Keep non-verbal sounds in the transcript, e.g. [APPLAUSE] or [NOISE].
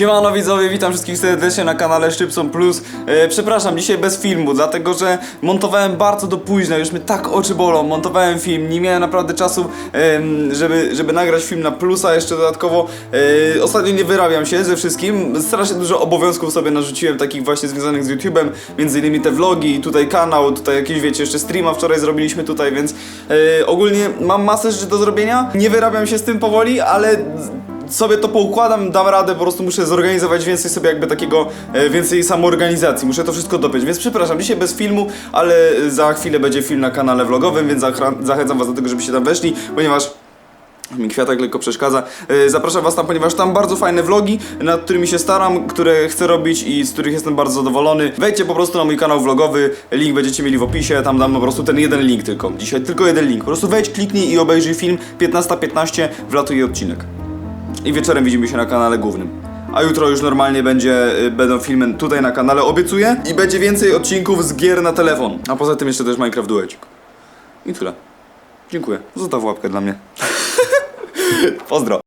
Siemano widzowie, witam wszystkich serdecznie na kanale Szczypson Plus. E, przepraszam, dzisiaj bez filmu, dlatego że montowałem bardzo do późna, już mnie tak oczy bolą. Montowałem film, nie miałem naprawdę czasu, em, żeby, żeby nagrać film na plusa jeszcze dodatkowo. E, ostatnio nie wyrabiam się ze wszystkim, strasznie dużo obowiązków sobie narzuciłem, takich właśnie związanych z YouTube'em, między innymi te vlogi, tutaj kanał, tutaj jakieś wiecie, jeszcze streama wczoraj zrobiliśmy tutaj, więc e, ogólnie mam masę rzeczy do zrobienia. Nie wyrabiam się z tym powoli, ale sobie to poukładam, dam radę, po prostu muszę zorganizować więcej sobie jakby takiego, e, więcej samoorganizacji, muszę to wszystko dopiąć, więc przepraszam, dzisiaj bez filmu, ale za chwilę będzie film na kanale vlogowym, więc zachęcam was do tego, żebyście tam weszli, ponieważ mi kwiatek lekko przeszkadza. E, Zapraszam was tam, ponieważ tam bardzo fajne vlogi, nad którymi się staram, które chcę robić i z których jestem bardzo zadowolony. Wejdźcie po prostu na mój kanał vlogowy, link będziecie mieli w opisie, tam dam po prostu ten jeden link tylko. Dzisiaj tylko jeden link. Po prostu wejdź, kliknij i obejrzyj film 15.15, wlatuje odcinek i wieczorem widzimy się na kanale głównym. A jutro już normalnie będzie, y, będą filmy tutaj na kanale, obiecuję. I będzie więcej odcinków z gier na telefon. A poza tym jeszcze też Minecraft Duecik. I tyle. Dziękuję. Zostaw łapkę dla mnie. [LAUGHS] Pozdro.